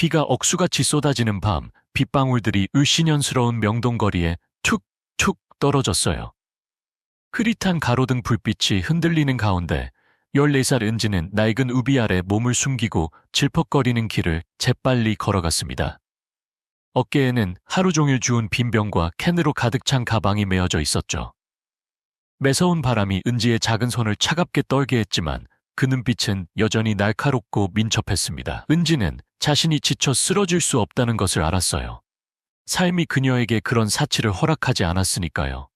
비가 억수같이 쏟아지는 밤, 빗방울들이 을씨년스러운 명동거리에 툭툭 떨어졌어요. 흐릿한 가로등 불빛이 흔들리는 가운데 14살 은지는 낡은 우비 아래 몸을 숨기고 질퍽거리는 길을 재빨리 걸어갔습니다. 어깨에는 하루 종일 주운 빈병과 캔으로 가득 찬 가방이 메어져 있었죠. 매서운 바람이 은지의 작은 손을 차갑게 떨게 했지만 그 눈빛은 여전히 날카롭고 민첩했습니다. 은지는 자신이 지쳐 쓰러질 수 없다는 것을 알았어요. 삶이 그녀에게 그런 사치를 허락하지 않았으니까요.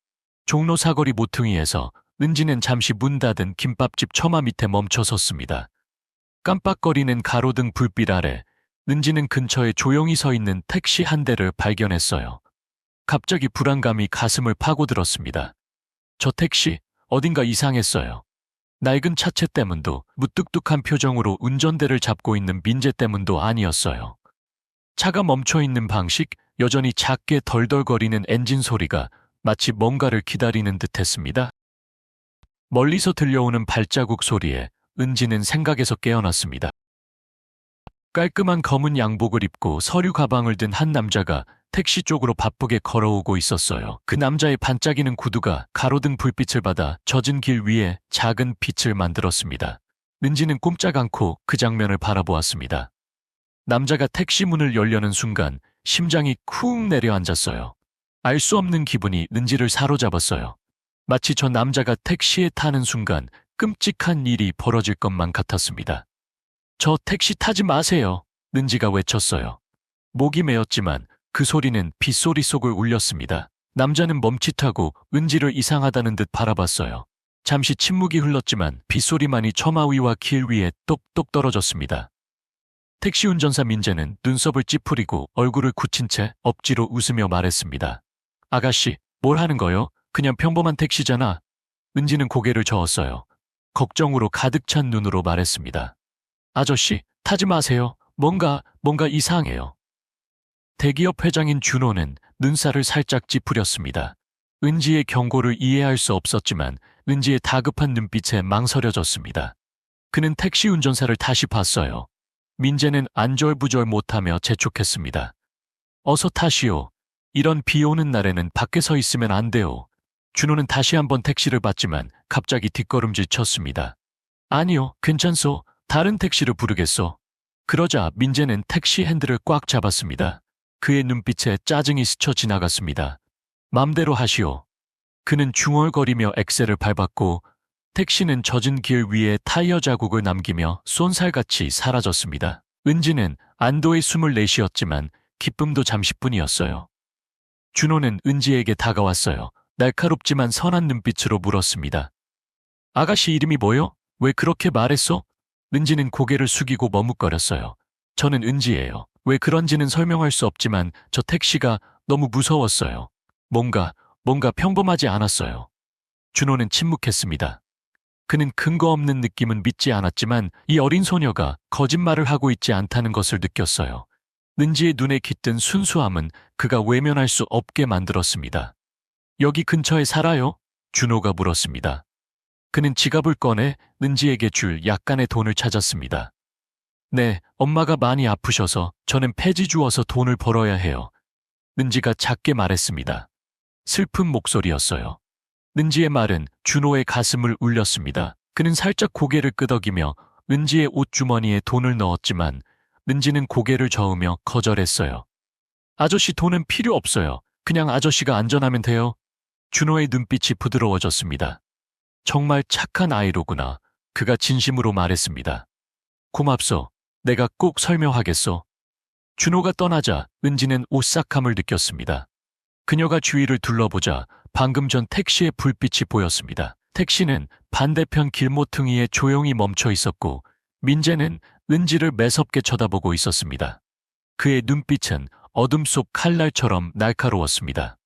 종로 사거리 모퉁이에서 은지는 잠시 문 닫은 김밥집 처마 밑에 멈춰 섰습니다. 깜빡거리는 가로등 불빛 아래 은지는 근처에 조용히 서 있는 택시 한 대를 발견했어요. 갑자기 불안감이 가슴을 파고들었습니다. 저 택시 어딘가 이상했어요. 낡은 차체 때문도 무뚝뚝한 표정으로 운전대를 잡고 있는 민재 때문도 아니었어요. 차가 멈춰 있는 방식, 여전히 작게 덜덜거리는 엔진 소리가 마치 뭔가를 기다리는 듯 했습니다. 멀리서 들려오는 발자국 소리에 은지는 생각에서 깨어났습니다. 깔끔한 검은 양복을 입고 서류 가방을 든 한 남자가 택시 쪽으로 바쁘게 걸어오고 있었어요. 그 남자의 반짝이는 구두가 가로등 불빛을 받아 젖은 길 위에 작은 빛을 만들었습니다. 은지는 꼼짝 않고 그 장면을 바라보았습니다. 남자가 택시 문을 열려는 순간 심장이 쿵 내려앉았어요. 알 수 없는 기분이 은지를 사로잡았어요. 마치 저 남자가 택시에 타는 순간 끔찍한 일이 벌어질 것만 같았습니다. 저 택시 타지 마세요. 은지가 외쳤어요. 목이 메었지만 그 소리는 빗소리 속을 울렸습니다. 남자는 멈칫하고 은지를 이상하다는 듯 바라봤어요. 잠시 침묵이 흘렀지만 빗소리만이 처마 위와 길 위에 똑똑 떨어졌습니다. 택시 운전사 민재는 눈썹을 찌푸리고 얼굴을 굳힌 채 억지로 웃으며 말했습니다. 아가씨, 뭘 하는 거요? 그냥 평범한 택시잖아. 은지는 고개를 저었어요. 걱정으로 가득 찬 눈으로 말했습니다. 아저씨, 타지 마세요. 뭔가, 뭔가 이상해요. 대기업 회장인 준호는 눈살을 살짝 찌푸렸습니다. 은지의 경고를 이해할 수 없었지만 은지의 다급한 눈빛에 망설여졌습니다. 그는 택시 운전사를 다시 봤어요. 민재는 안절부절 못하며 재촉했습니다. 어서 타시오. 이런 비 오는 날에는 밖에 서 있으면 안 돼요. 준호는 다시 한번 택시를 봤지만 갑자기 뒷걸음질 쳤습니다. 아니요, 괜찮소. 다른 택시를 부르겠소. 그러자 민재는 택시 핸들을 꽉 잡았습니다. 그의 눈빛에 짜증이 스쳐 지나갔습니다. 맘대로 하시오. 그는 중얼거리며 엑셀을 밟았고 택시는 젖은 길 위에 타이어 자국을 남기며 쏜살같이 사라졌습니다. 은지는 안도의 숨을 내쉬었지만 기쁨도 잠시뿐이었어요. 준호는 은지에게 다가왔어요. 날카롭지만 선한 눈빛으로 물었습니다. 아가씨 이름이 뭐요? 왜 그렇게 말했소? 은지는 고개를 숙이고 머뭇거렸어요. 저는 은지예요. 왜 그런지는 설명할 수 없지만 저 택시가 너무 무서웠어요. 뭔가, 뭔가 평범하지 않았어요. 준호는 침묵했습니다. 그는 근거 없는 느낌은 믿지 않았지만 이 어린 소녀가 거짓말을 하고 있지 않다는 것을 느꼈어요. 은지의 눈에 깃든 순수함은 그가 외면할 수 없게 만들었습니다. 여기 근처에 살아요? 준호가 물었습니다. 그는 지갑을 꺼내 은지에게 줄 약간의 돈을 찾았습니다. 네, 엄마가 많이 아프셔서 저는 폐지 주어서 돈을 벌어야 해요. 은지가 작게 말했습니다. 슬픈 목소리였어요. 은지의 말은 준호의 가슴을 울렸습니다. 그는 살짝 고개를 끄덕이며 은지의 옷주머니에 돈을 넣었지만 은지는 고개를 저으며 거절했어요. 아저씨 돈은 필요 없어요. 그냥 아저씨가 안전하면 돼요. 준호의 눈빛이 부드러워졌습니다. 정말 착한 아이로구나. 그가 진심으로 말했습니다. 고맙소. 내가 꼭 설명하겠소. 준호가 떠나자 은지는 오싹함을 느꼈습니다. 그녀가 주위를 둘러보자 방금 전 택시의 불빛이 보였습니다. 택시는 반대편 길모퉁이에 조용히 멈춰 있었고 민재는 은지를 매섭게 쳐다보고 있었습니다. 그의 눈빛은 어둠 속 칼날처럼 날카로웠습니다.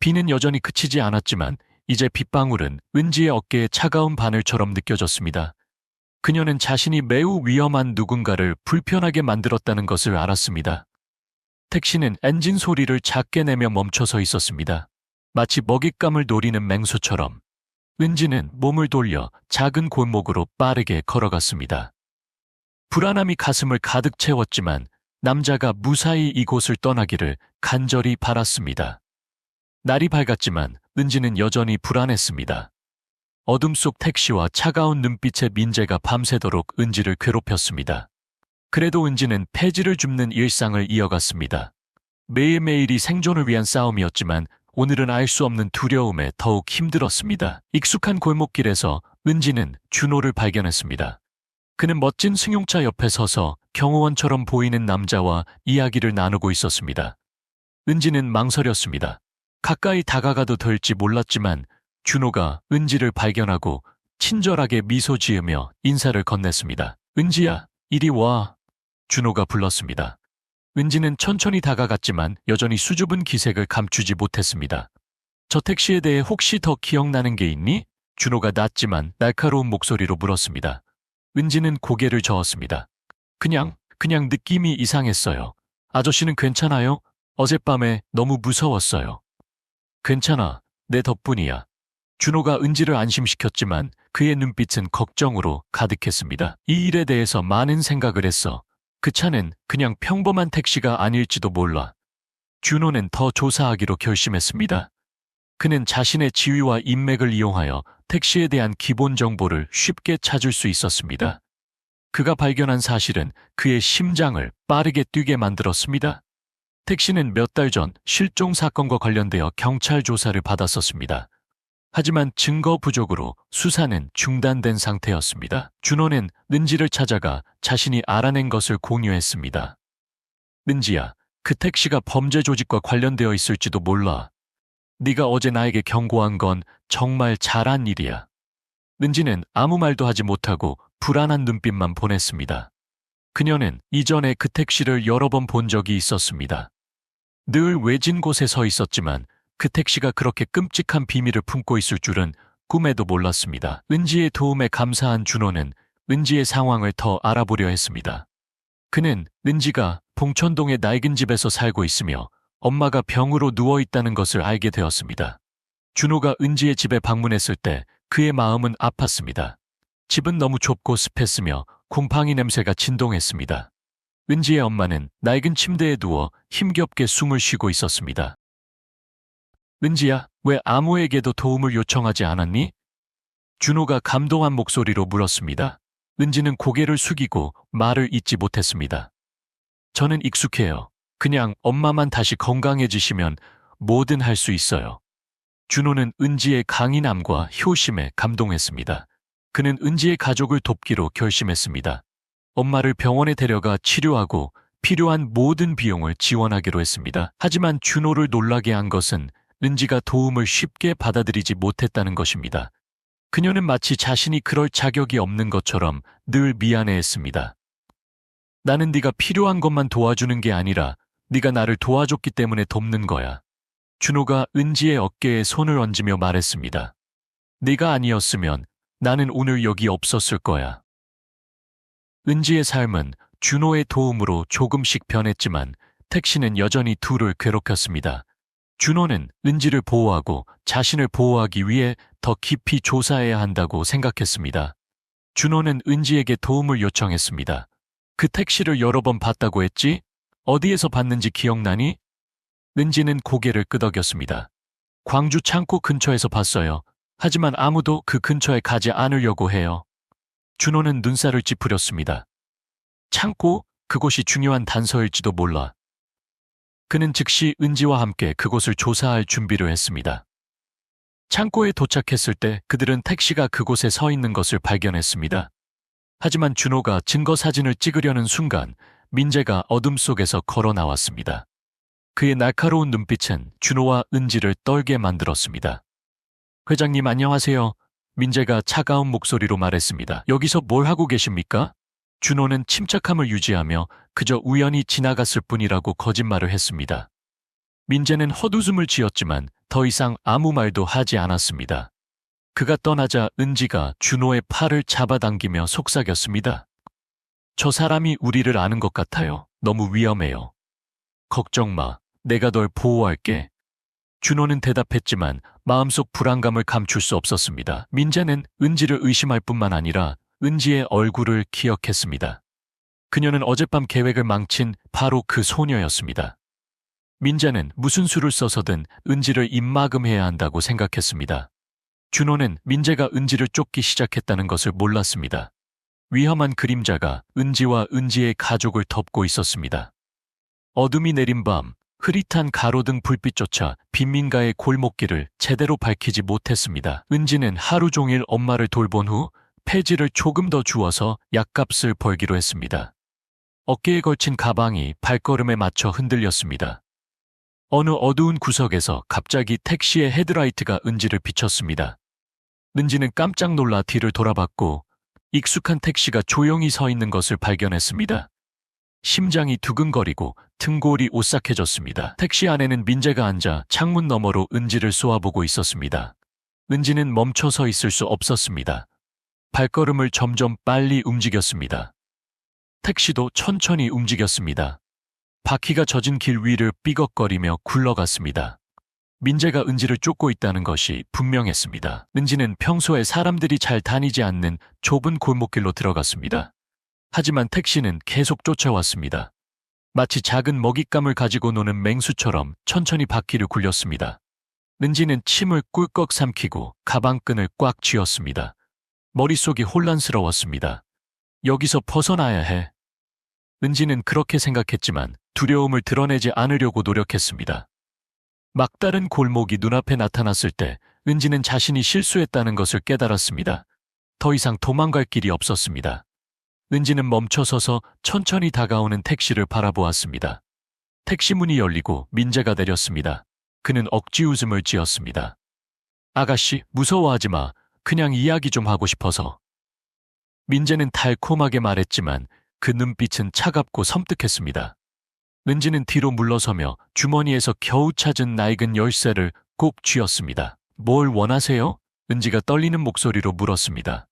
비는 여전히 그치지 않았지만 이제 빗방울은 은지의 어깨에 차가운 바늘처럼 느껴졌습니다. 그녀는 자신이 매우 위험한 누군가를 불편하게 만들었다는 것을 알았습니다. 택시는 엔진 소리를 작게 내며 멈춰서 있었습니다. 마치 먹잇감을 노리는 맹수처럼 은지는 몸을 돌려 작은 골목으로 빠르게 걸어갔습니다. 불안함이 가슴을 가득 채웠지만 남자가 무사히 이곳을 떠나기를 간절히 바랐습니다. 날이 밝았지만 은지는 여전히 불안했습니다. 어둠 속 택시와 차가운 눈빛의 민재가 밤새도록 은지를 괴롭혔습니다. 그래도 은지는 폐지를 줍는 일상을 이어갔습니다. 매일매일이 생존을 위한 싸움이었지만 오늘은 알 수 없는 두려움에 더욱 힘들었습니다. 익숙한 골목길에서 은지는 준호를 발견했습니다. 그는 멋진 승용차 옆에 서서 경호원처럼 보이는 남자와 이야기를 나누고 있었습니다. 은지는 망설였습니다. 가까이 다가가도 될지 몰랐지만 준호가 은지를 발견하고 친절하게 미소 지으며 인사를 건넸습니다. 은지야, 이리 와. 준호가 불렀습니다. 은지는 천천히 다가갔지만 여전히 수줍은 기색을 감추지 못했습니다. 저 택시에 대해 혹시 더 기억나는 게 있니? 준호가 낮지만 날카로운 목소리로 물었습니다. 은지는 고개를 저었습니다. 그냥, 그냥 느낌이 이상했어요. 아저씨는 괜찮아요? 어젯밤에 너무 무서웠어요. 괜찮아. 내 덕분이야. 준호가 은지를 안심시켰지만 그의 눈빛은 걱정으로 가득했습니다. 이 일에 대해서 많은 생각을 했어. 그 차는 그냥 평범한 택시가 아닐지도 몰라. 준호는 더 조사하기로 결심했습니다. 그는 자신의 지위와 인맥을 이용하여 택시에 대한 기본 정보를 쉽게 찾을 수 있었습니다. 그가 발견한 사실은 그의 심장을 빠르게 뛰게 만들었습니다. 택시는 몇 달 전 실종 사건과 관련되어 경찰 조사를 받았었습니다. 하지만 증거 부족으로 수사는 중단된 상태였습니다. 준호는 은지를 찾아가 자신이 알아낸 것을 공유했습니다. 은지야, 그 택시가 범죄 조직과 관련되어 있을지도 몰라. 네가 어제 나에게 경고한 건 정말 잘한 일이야. 은지는 아무 말도 하지 못하고 불안한 눈빛만 보냈습니다. 그녀는 이전에 그 택시를 여러 번 본 적이 있었습니다. 늘 외진 곳에 서 있었지만 그 택시가 그렇게 끔찍한 비밀을 품고 있을 줄은 꿈에도 몰랐습니다. 은지의 도움에 감사한 준호는 은지의 상황을 더 알아보려 했습니다. 그는 은지가 봉천동의 낡은 집에서 살고 있으며 엄마가 병으로 누워 있다는 것을 알게 되었습니다. 준호가 은지의 집에 방문했을 때 그의 마음은 아팠습니다. 집은 너무 좁고 습했으며 곰팡이 냄새가 진동했습니다. 은지의 엄마는 낡은 침대에 누워 힘겹게 숨을 쉬고 있었습니다. 은지야, 왜 아무에게도 도움을 요청하지 않았니? 준호가 감동한 목소리로 물었습니다. 은지는 고개를 숙이고 말을 잇지 못했습니다. 저는 익숙해요. 그냥 엄마만 다시 건강해지시면 뭐든 할 수 있어요. 준호는 은지의 강인함과 효심에 감동했습니다. 그는 은지의 가족을 돕기로 결심했습니다. 엄마를 병원에 데려가 치료하고 필요한 모든 비용을 지원하기로 했습니다. 하지만 준호를 놀라게 한 것은 은지가 도움을 쉽게 받아들이지 못했다는 것입니다. 그녀는 마치 자신이 그럴 자격이 없는 것처럼 늘 미안해했습니다. 나는 네가 필요한 것만 도와주는 게 아니라 네가 나를 도와줬기 때문에 돕는 거야. 준호가 은지의 어깨에 손을 얹으며 말했습니다. 네가 아니었으면 나는 오늘 여기 없었을 거야. 은지의 삶은 준호의 도움으로 조금씩 변했지만 택시는 여전히 둘을 괴롭혔습니다. 준호는 은지를 보호하고 자신을 보호하기 위해 더 깊이 조사해야 한다고 생각했습니다. 준호는 은지에게 도움을 요청했습니다. 그 택시를 여러 번 봤다고 했지? 어디에서 봤는지 기억나니? 은지는 고개를 끄덕였습니다. 광주 창고 근처에서 봤어요. 하지만 아무도 그 근처에 가지 않으려고 해요. 준호는 눈살을 찌푸렸습니다. 창고? 그곳이 중요한 단서일지도 몰라. 그는 즉시 은지와 함께 그곳을 조사할 준비를 했습니다. 창고에 도착했을 때 그들은 택시가 그곳에 서 있는 것을 발견했습니다. 하지만 준호가 증거 사진을 찍으려는 순간 민재가 어둠 속에서 걸어 나왔습니다. 그의 날카로운 눈빛은 준호와 은지를 떨게 만들었습니다. 회장님 안녕하세요. 민재가 차가운 목소리로 말했습니다. 여기서 뭘 하고 계십니까? 준호는 침착함을 유지하며 그저 우연히 지나갔을 뿐이라고 거짓말을 했습니다. 민재는 헛웃음을 지었지만 더 이상 아무 말도 하지 않았습니다. 그가 떠나자 은지가 준호의 팔을 잡아당기며 속삭였습니다. 저 사람이 우리를 아는 것 같아요. 너무 위험해요. 걱정 마. 내가 널 보호할게. 준호는 대답했지만 마음속 불안감을 감출 수 없었습니다. 민재는 은지를 의심할 뿐만 아니라 은지의 얼굴을 기억했습니다. 그녀는 어젯밤 계획을 망친 바로 그 소녀였습니다. 민재는 무슨 수를 써서든 은지를 입마금해야 한다고 생각했습니다. 준호는 민재가 은지를 쫓기 시작했다는 것을 몰랐습니다. 위험한 그림자가 은지와 은지의 가족을 덮고 있었습니다. 어둠이 내린 밤, 흐릿한 가로등 불빛조차 빈민가의 골목길을 제대로 밝히지 못했습니다. 은지는 하루 종일 엄마를 돌본 후 폐지를 조금 더 주어서 약값을 벌기로 했습니다. 어깨에 걸친 가방이 발걸음에 맞춰 흔들렸습니다. 어느 어두운 구석에서 갑자기 택시의 헤드라이트가 은지를 비췄습니다. 은지는 깜짝 놀라 뒤를 돌아봤고 익숙한 택시가 조용히 서 있는 것을 발견했습니다. 심장이 두근거리고 등골이 오싹해졌습니다. 택시 안에는 민재가 앉아 창문 너머로 은지를 쏘아보고 있었습니다. 은지는 멈춰 서 있을 수 없었습니다. 발걸음을 점점 빨리 움직였습니다. 택시도 천천히 움직였습니다. 바퀴가 젖은 길 위를 삐걱거리며 굴러갔습니다. 민재가 은지를 쫓고 있다는 것이 분명했습니다. 은지는 평소에 사람들이 잘 다니지 않는 좁은 골목길로 들어갔습니다. 하지만 택시는 계속 쫓아왔습니다. 마치 작은 먹잇감을 가지고 노는 맹수처럼 천천히 바퀴를 굴렸습니다. 은지는 침을 꿀꺽 삼키고 가방끈을 꽉 쥐었습니다. 머릿속이 혼란스러웠습니다. 여기서 벗어나야 해. 은지는 그렇게 생각했지만 두려움을 드러내지 않으려고 노력했습니다. 막다른 골목이 눈앞에 나타났을 때 은지는 자신이 실수했다는 것을 깨달았습니다. 더 이상 도망갈 길이 없었습니다. 은지는 멈춰서서 천천히 다가오는 택시를 바라보았습니다. 택시 문이 열리고 민재가 내렸습니다. 그는 억지 웃음을 지었습니다. 아가씨, 무서워하지 마. 그냥 이야기 좀 하고 싶어서. 민재는 달콤하게 말했지만 그 눈빛은 차갑고 섬뜩했습니다. 은지는 뒤로 물러서며 주머니에서 겨우 찾은 낡은 열쇠를 꼭 쥐었습니다. 뭘 원하세요? 은지가 떨리는 목소리로 물었습니다.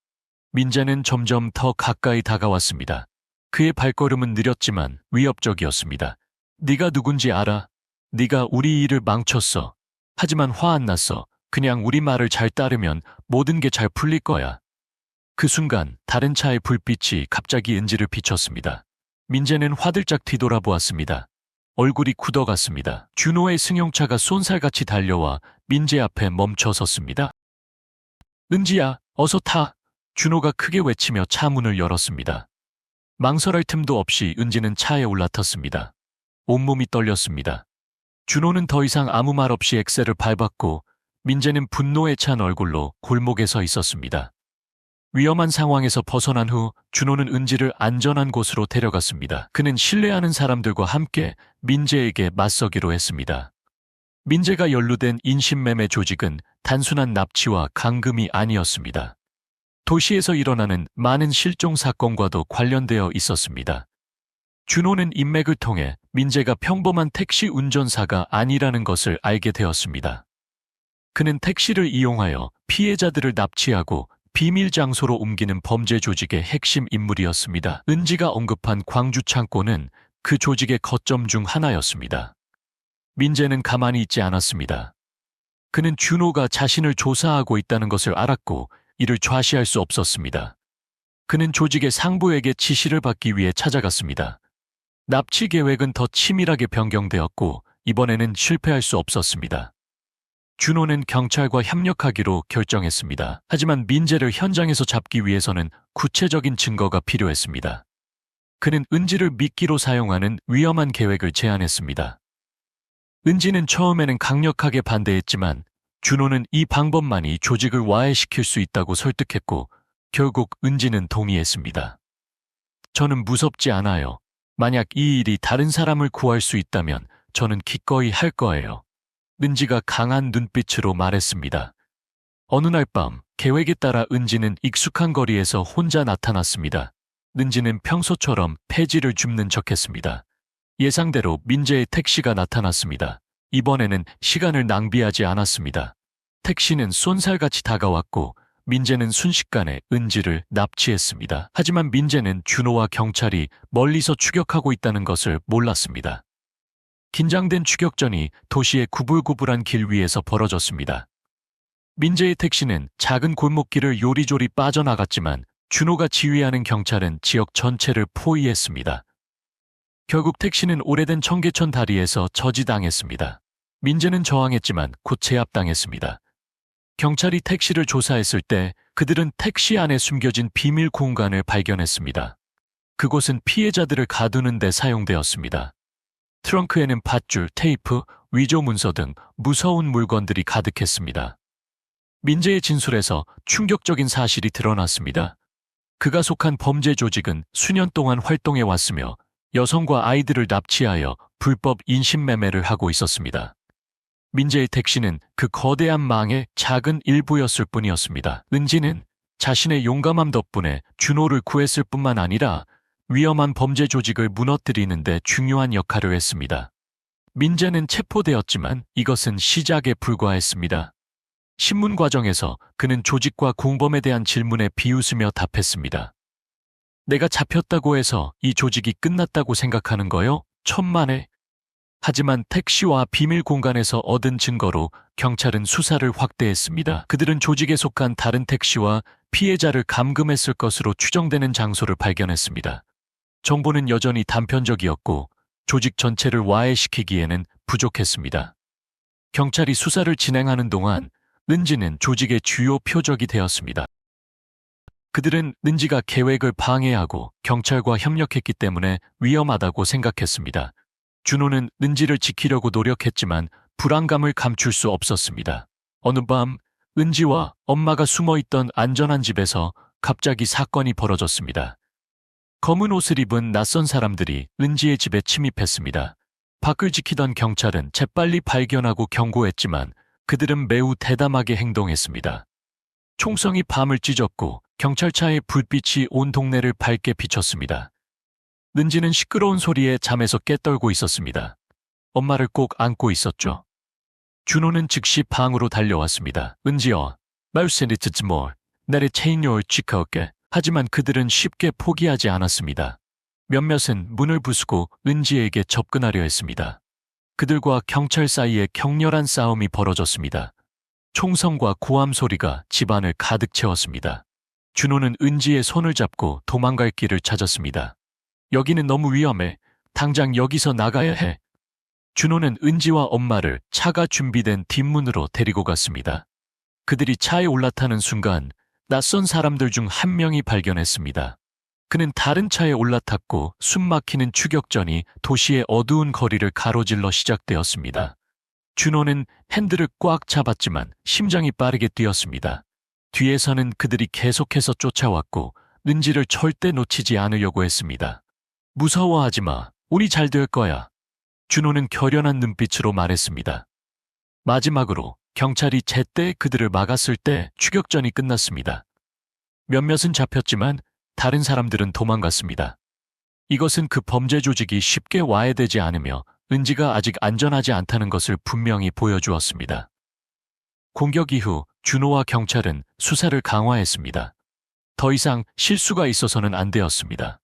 민재는 점점 더 가까이 다가왔습니다. 그의 발걸음은 느렸지만 위협적이었습니다. 네가 누군지 알아? 네가 우리 일을 망쳤어. 하지만 화 안 났어. 그냥 우리 말을 잘 따르면 모든 게 잘 풀릴 거야. 그 순간 다른 차의 불빛이 갑자기 은지를 비췄습니다. 민재는 화들짝 뒤돌아보았습니다. 얼굴이 굳어갔습니다. 준호의 승용차가 쏜살같이 달려와 민재 앞에 멈춰 섰습니다. 은지야, 어서 타. 준호가 크게 외치며 차 문을 열었습니다. 망설할 틈도 없이 은지는 차에 올라탔습니다. 온몸이 떨렸습니다. 준호는 더 이상 아무 말 없이 엑셀을 밟았고 민재는 분노에 찬 얼굴로 골목에 서 있었습니다. 위험한 상황에서 벗어난 후 준호는 은지를 안전한 곳으로 데려갔습니다. 그는 신뢰하는 사람들과 함께 민재에게 맞서기로 했습니다. 민재가 연루된 인신매매 조직은 단순한 납치와 강금이 아니었습니다. 도시에서 일어나는 많은 실종 사건과도 관련되어 있었습니다. 준호는 인맥을 통해 민재가 평범한 택시 운전사가 아니라는 것을 알게 되었습니다. 그는 택시를 이용하여 피해자들을 납치하고 비밀 장소로 옮기는 범죄 조직의 핵심 인물이었습니다. 은지가 언급한 광주 창고는 그 조직의 거점 중 하나였습니다. 민재는 가만히 있지 않았습니다. 그는 준호가 자신을 조사하고 있다는 것을 알았고 이를 좌시할 수 없었습니다. 그는 조직의 상부에게 지시를 받기 위해 찾아갔습니다. 납치 계획은 더 치밀하게 변경되었고 이번에는 실패할 수 없었습니다. 준호는 경찰과 협력하기로 결정했습니다. 하지만 민재를 현장에서 잡기 위해서는 구체적인 증거가 필요했습니다. 그는 은지를 미끼로 사용하는 위험한 계획을 제안했습니다. 은지는 처음에는 강력하게 반대했지만 준호는 이 방법만이 조직을 와해시킬 수 있다고 설득했고 결국 은지는 동의했습니다. 저는 무섭지 않아요. 만약 이 일이 다른 사람을 구할 수 있다면 저는 기꺼이 할 거예요. 은지가 강한 눈빛으로 말했습니다. 어느 날 밤 계획에 따라 은지는 익숙한 거리에서 혼자 나타났습니다. 은지는 평소처럼 폐지를 줍는 척했습니다. 예상대로 민재의 택시가 나타났습니다. 이번에는 시간을 낭비하지 않았습니다. 택시는 쏜살같이 다가왔고 민재는 순식간에 은지를 납치했습니다. 하지만 민재는 준호와 경찰이 멀리서 추격하고 있다는 것을 몰랐습니다. 긴장된 추격전이 도시의 구불구불한 길 위에서 벌어졌습니다. 민재의 택시는 작은 골목길을 요리조리 빠져나갔지만 준호가 지휘하는 경찰은 지역 전체를 포위했습니다. 결국 택시는 오래된 청계천 다리에서 저지당했습니다. 민재는 저항했지만 곧 제압당했습니다. 경찰이 택시를 조사했을 때 그들은 택시 안에 숨겨진 비밀 공간을 발견했습니다. 그곳은 피해자들을 가두는 데 사용되었습니다. 트렁크에는 밧줄, 테이프, 위조 문서 등 무서운 물건들이 가득했습니다. 민재의 진술에서 충격적인 사실이 드러났습니다. 그가 속한 범죄 조직은 수년 동안 활동해 왔으며 여성과 아이들을 납치하여 불법 인신매매를 하고 있었습니다. 민재의 택시는 그 거대한 망의 작은 일부였을 뿐이었습니다. 은지는 자신의 용감함 덕분에 준호를 구했을 뿐만 아니라 위험한 범죄 조직을 무너뜨리는데 중요한 역할을 했습니다. 민재는 체포되었지만 이것은 시작에 불과했습니다. 신문 과정에서 그는 조직과 공범에 대한 질문에 비웃으며 답했습니다. 내가 잡혔다고 해서 이 조직이 끝났다고 생각하는 거요? 천만에. 하지만 택시와 비밀 공간에서 얻은 증거로 경찰은 수사를 확대했습니다. 그들은 조직에 속한 다른 택시와 피해자를 감금했을 것으로 추정되는 장소를 발견했습니다. 정보는 여전히 단편적이었고 조직 전체를 와해시키기에는 부족했습니다. 경찰이 수사를 진행하는 동안 은지는 조직의 주요 표적이 되었습니다. 그들은 은지가 계획을 방해하고 경찰과 협력했기 때문에 위험하다고 생각했습니다. 준호는 은지를 지키려고 노력했지만 불안감을 감출 수 없었습니다. 어느 밤 은지와 엄마가 숨어 있던 안전한 집에서 갑자기 사건이 벌어졌습니다. 검은 옷을 입은 낯선 사람들이 은지의 집에 침입했습니다. 밖을 지키던 경찰은 재빨리 발견하고 경고했지만 그들은 매우 대담하게 행동했습니다. 총성이 밤을 찢었고 경찰차의 불빛이 온 동네를 밝게 비췄습니다. 은지는 시끄러운 소리에 잠에서 깨떨고 있었습니다. 엄마를 꼭 안고 있었죠. 준호는 즉시 방으로 달려왔습니다. 은지여, 말세니 듣지 뭘, 내래 체인요를 지켜올게. 하지만 그들은 쉽게 포기하지 않았습니다. 몇몇은 문을 부수고 은지에게 접근하려 했습니다. 그들과 경찰 사이에 격렬한 싸움이 벌어졌습니다. 총성과 고함 소리가 집안을 가득 채웠습니다. 준호는 은지의 손을 잡고 도망갈 길을 찾았습니다. 여기는 너무 위험해. 당장 여기서 나가야 해. 준호는 은지와 엄마를 차가 준비된 뒷문으로 데리고 갔습니다. 그들이 차에 올라타는 순간 낯선 사람들 중 한 명이 발견했습니다. 그는 다른 차에 올라탔고 숨막히는 추격전이 도시의 어두운 거리를 가로질러 시작되었습니다. 준호는 핸들을 꽉 잡았지만 심장이 빠르게 뛰었습니다. 뒤에서는 그들이 계속해서 쫓아왔고 은지를 절대 놓치지 않으려고 했습니다. 무서워하지 마. 우리 잘 될 거야. 준호는 결연한 눈빛으로 말했습니다. 마지막으로 경찰이 제때 그들을 막았을 때 추격전이 끝났습니다. 몇몇은 잡혔지만 다른 사람들은 도망갔습니다. 이것은 그 범죄 조직이 쉽게 와해되지 않으며 은지가 아직 안전하지 않다는 것을 분명히 보여주었습니다. 공격 이후 준호와 경찰은 수사를 강화했습니다. 더 이상 실수가 있어서는 안 되었습니다.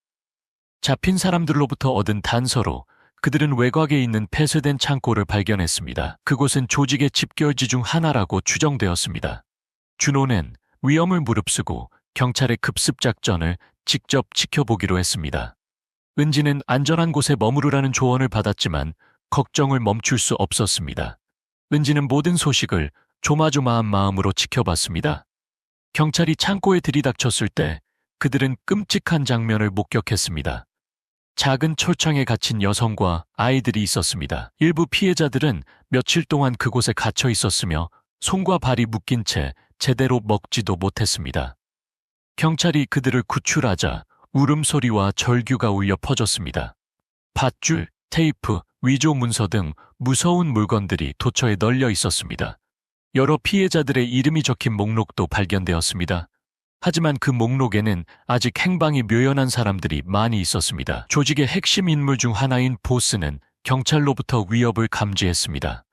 잡힌 사람들로부터 얻은 단서로 그들은 외곽에 있는 폐쇄된 창고를 발견했습니다. 그곳은 조직의 집결지 중 하나라고 추정되었습니다. 준호는 위험을 무릅쓰고 경찰의 급습 작전을 직접 지켜보기로 했습니다. 은지는 안전한 곳에 머무르라는 조언을 받았지만 걱정을 멈출 수 없었습니다. 은지는 모든 소식을 조마조마한 마음으로 지켜봤습니다. 경찰이 창고에 들이닥쳤을 때 그들은 끔찍한 장면을 목격했습니다. 작은 철창에 갇힌 여성과 아이들이 있었습니다. 일부 피해자들은 며칠 동안 그곳에 갇혀 있었으며 손과 발이 묶인 채 제대로 먹지도 못했습니다. 경찰이 그들을 구출하자 울음소리와 절규가 울려 퍼졌습니다. 밧줄, 테이프, 위조 문서 등 무서운 물건들이 도처에 널려 있었습니다. 여러 피해자들의 이름이 적힌 목록도 발견되었습니다. 하지만 그 목록에는 아직 행방이 묘연한 사람들이 많이 있었습니다. 조직의 핵심 인물 중 하나인 보스는 경찰로부터 위협을 감지했습니다.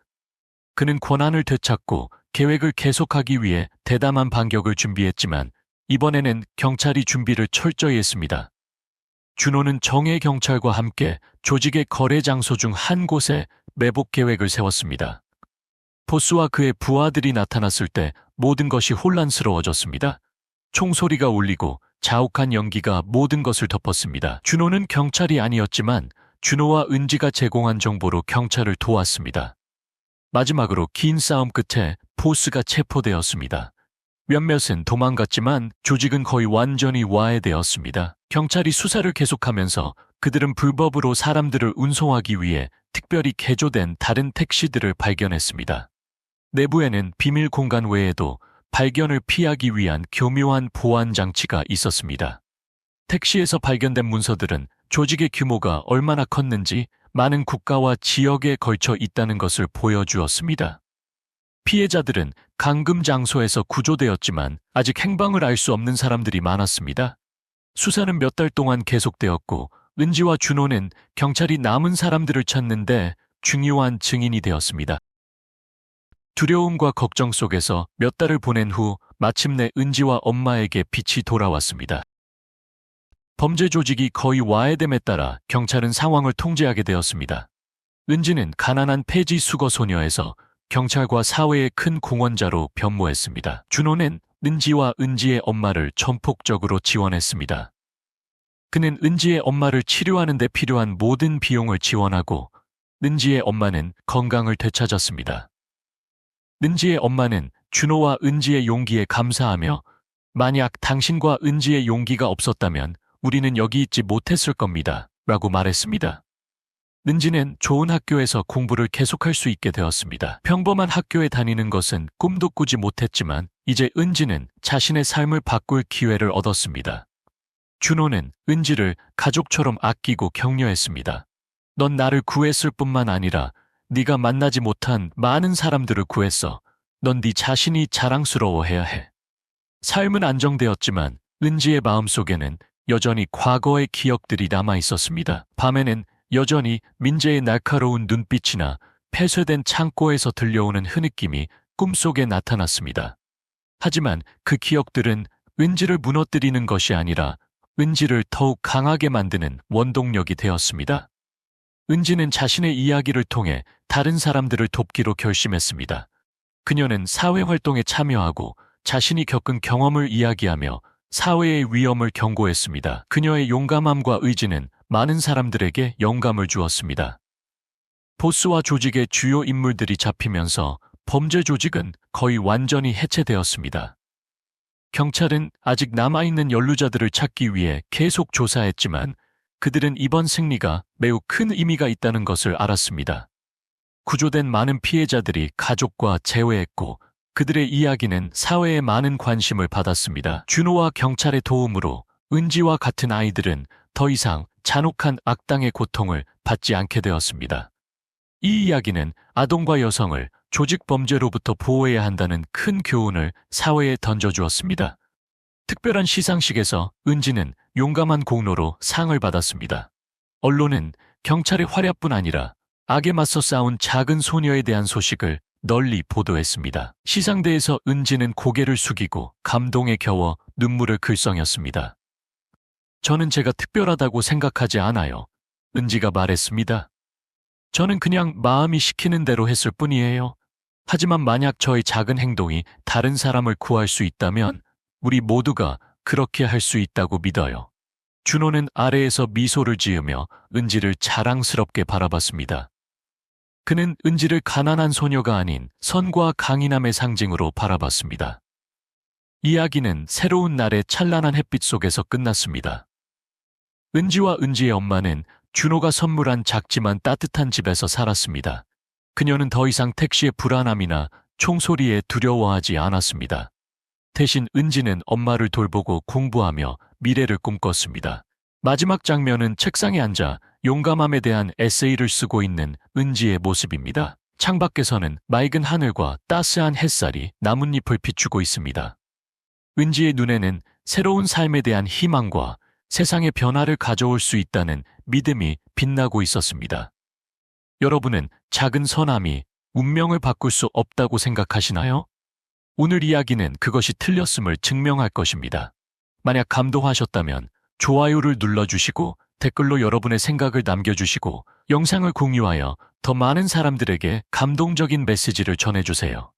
그는 권한을 되찾고 계획을 계속하기 위해 대담한 반격을 준비했지만 이번에는 경찰이 준비를 철저히 했습니다. 준호는 정예 경찰과 함께 조직의 거래 장소 중 한 곳에 매복 계획을 세웠습니다. 보스와 그의 부하들이 나타났을 때 모든 것이 혼란스러워졌습니다. 총소리가 울리고 자욱한 연기가 모든 것을 덮었습니다. 준호는 경찰이 아니었지만 준호와 은지가 제공한 정보로 경찰을 도왔습니다. 마지막으로 긴 싸움 끝에 보스가 체포되었습니다. 몇몇은 도망갔지만 조직은 거의 완전히 와해되었습니다. 경찰이 수사를 계속하면서 그들은 불법으로 사람들을 운송하기 위해 특별히 개조된 다른 택시들을 발견했습니다. 내부에는 비밀 공간 외에도 발견을 피하기 위한 교묘한 보안 장치가 있었습니다. 택시에서 발견된 문서들은 조직의 규모가 얼마나 컸는지 많은 국가와 지역에 걸쳐 있다는 것을 보여주었습니다. 피해자들은 감금 장소에서 구조되었지만 아직 행방을 알 수 없는 사람들이 많았습니다. 수사는 몇 달 동안 계속되었고 은지와 준호는 경찰이 남은 사람들을 찾는데 중요한 증인이 되었습니다. 두려움과 걱정 속에서 몇 달을 보낸 후 마침내 은지와 엄마에게 빛이 돌아왔습니다. 범죄 조직이 거의 와해됨에 따라 경찰은 상황을 통제하게 되었습니다. 은지는 가난한 폐지 수거 소녀에서 경찰과 사회의 큰 공헌자로 변모했습니다. 준호는 은지와 은지의 엄마를 전폭적으로 지원했습니다. 그는 은지의 엄마를 치료하는 데 필요한 모든 비용을 지원하고 은지의 엄마는 건강을 되찾았습니다. 은지의 엄마는 준호와 은지의 용기에 감사하며 만약 당신과 은지의 용기가 없었다면 우리는 여기 있지 못했을 겁니다. 라고 말했습니다. 은지는 좋은 학교에서 공부를 계속할 수 있게 되었습니다. 평범한 학교에 다니는 것은 꿈도 꾸지 못했지만 이제 은지는 자신의 삶을 바꿀 기회를 얻었습니다. 준호는 은지를 가족처럼 아끼고 격려했습니다. 넌 나를 구했을 뿐만 아니라 네가 만나지 못한 많은 사람들을 구했어. 넌 네 자신이 자랑스러워해야 해. 삶은 안정되었지만 은지의 마음 속에는 여전히 과거의 기억들이 남아 있었습니다. 밤에는 여전히 민재의 날카로운 눈빛이나 폐쇄된 창고에서 들려오는 흐느낌이 꿈속에 나타났습니다. 하지만 그 기억들은 은지를 무너뜨리는 것이 아니라 은지를 더욱 강하게 만드는 원동력이 되었습니다. 은지는 자신의 이야기를 통해 다른 사람들을 돕기로 결심했습니다. 그녀는 사회활동에 참여하고 자신이 겪은 경험을 이야기하며 사회의 위험을 경고했습니다. 그녀의 용감함과 의지는 많은 사람들에게 영감을 주었습니다. 보스와 조직의 주요 인물들이 잡히면서 범죄 조직은 거의 완전히 해체되었습니다. 경찰은 아직 남아있는 연루자들을 찾기 위해 계속 조사했지만 그들은 이번 승리가 매우 큰 의미가 있다는 것을 알았습니다. 구조된 많은 피해자들이 가족과 재회했고 그들의 이야기는 사회에 많은 관심을 받았습니다. 준호와 경찰의 도움으로 은지와 같은 아이들은 더 이상 잔혹한 악당의 고통을 받지 않게 되었습니다. 이 이야기는 아동과 여성을 조직 범죄로부터 보호해야 한다는 큰 교훈을 사회에 던져주었습니다. 특별한 시상식에서 은지는 용감한 공로로 상을 받았습니다. 언론은 경찰의 활약뿐 아니라 악에 맞서 싸운 작은 소녀에 대한 소식을 널리 보도했습니다. 시상대에서 은지는 고개를 숙이고 감동에 겨워 눈물을 글썽였습니다. 저는 제가 특별하다고 생각하지 않아요. 은지가 말했습니다. 저는 그냥 마음이 시키는 대로 했을 뿐이에요. 하지만 만약 저의 작은 행동이 다른 사람을 구할 수 있다면 우리 모두가 그렇게 할 수 있다고 믿어요. 준호는 아래에서 미소를 지으며 은지를 자랑스럽게 바라봤습니다. 그는 은지를 가난한 소녀가 아닌 선과 강인함의 상징으로 바라봤습니다. 이야기는 새로운 날의 찬란한 햇빛 속에서 끝났습니다. 은지와 은지의 엄마는 준호가 선물한 작지만 따뜻한 집에서 살았습니다. 그녀는 더 이상 택시의 불안함이나 총소리에 두려워하지 않았습니다. 대신 은지는 엄마를 돌보고 공부하며 미래를 꿈꿨습니다. 마지막 장면은 책상에 앉아 용감함에 대한 에세이를 쓰고 있는 은지의 모습입니다. 창밖에서는 맑은 하늘과 따스한 햇살이 나뭇잎을 비추고 있습니다. 은지의 눈에는 새로운 삶에 대한 희망과 세상의 변화를 가져올 수 있다는 믿음이 빛나고 있었습니다. 여러분은 작은 선함이 운명을 바꿀 수 없다고 생각하시나요? 오늘 이야기는 그것이 틀렸음을 증명할 것입니다. 만약 감동하셨다면 좋아요를 눌러주시고 댓글로 여러분의 생각을 남겨주시고 영상을 공유하여 더 많은 사람들에게 감동적인 메시지를 전해주세요.